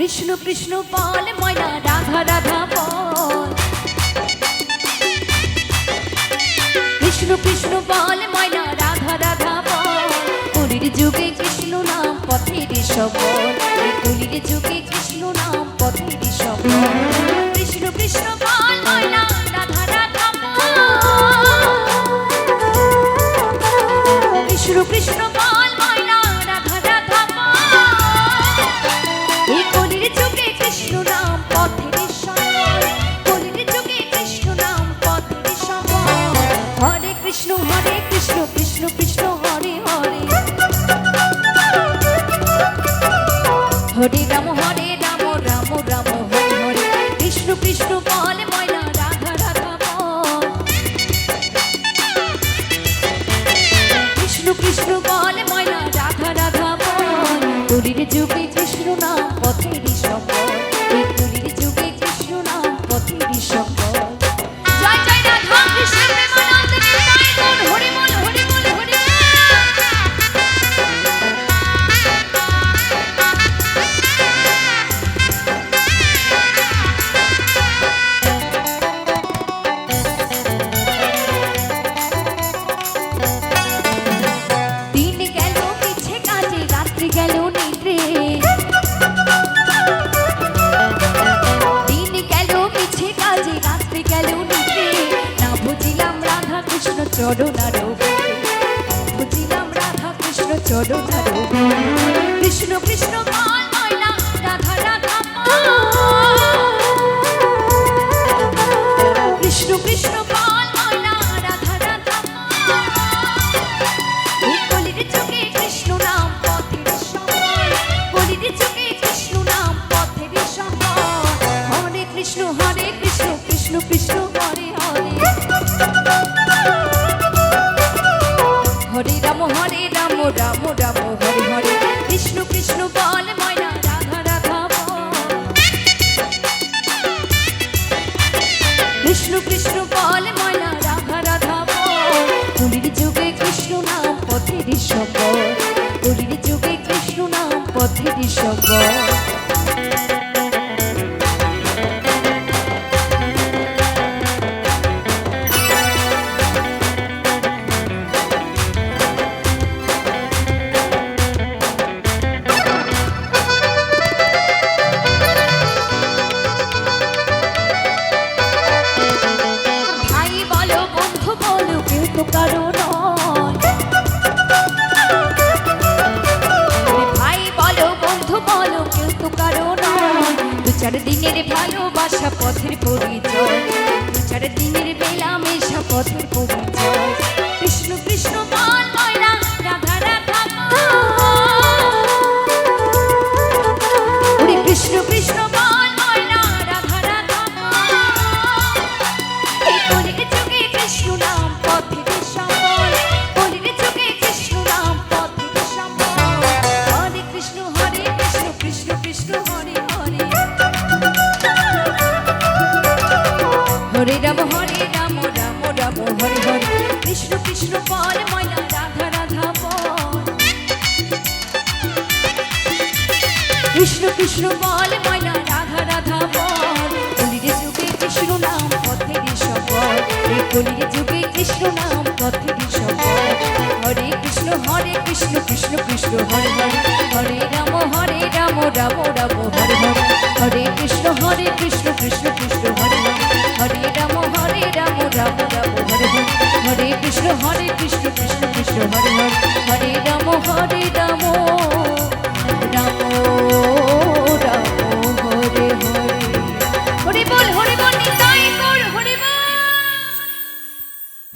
কৃষ্ণ কৃষ্ণ বল, ময়না, রাধা রাধা বল। কৃষ্ণ কৃষ্ণ বল, ময়না, রাধা রাধা বল। কলির যুগে কৃষ্ণ নাম, পথের সবল। কলির যুগে কৃষ্ণ নাম, পথের সবল। কৃষ্ণ কৃষ্ণ বল, ময়না, রাধা রাধা বল। কৃষ্ণ কৃষ্ণ হরে রাম হরে রাম রাম রাম, হরে হরে। কৃষ্ণ কৃষ্ণ বল, ময়না, রাধা রাধা, বল। কৃষ্ণ কৃষ্ণ বল, ময়না, রাধা রাধা, বল। কলির যুগে কৃষ্ণ চরণার কৃষ্ণ কৃষ্ণ বল। নাম পথের চার দিনের ভালোবাসা পথের পরিচয়। চার দিনের মেলামেশা পথের পরিচয়। কৃষ্ণ কৃষ্ণ বল ময়না রাধা রাধা বল কৃষ্ণ কৃষ্ণ বল ময়না রাধা রাধা বল কলির যুগে কৃষ্ণ নাম পথের সফল এই কলির যুগে কৃষ্ণ নাম পথের সফল হরে কৃষ্ণ হরে কৃষ্ণ কৃষ্ণ কৃষ্ণ, হরে হরে। হরে হরে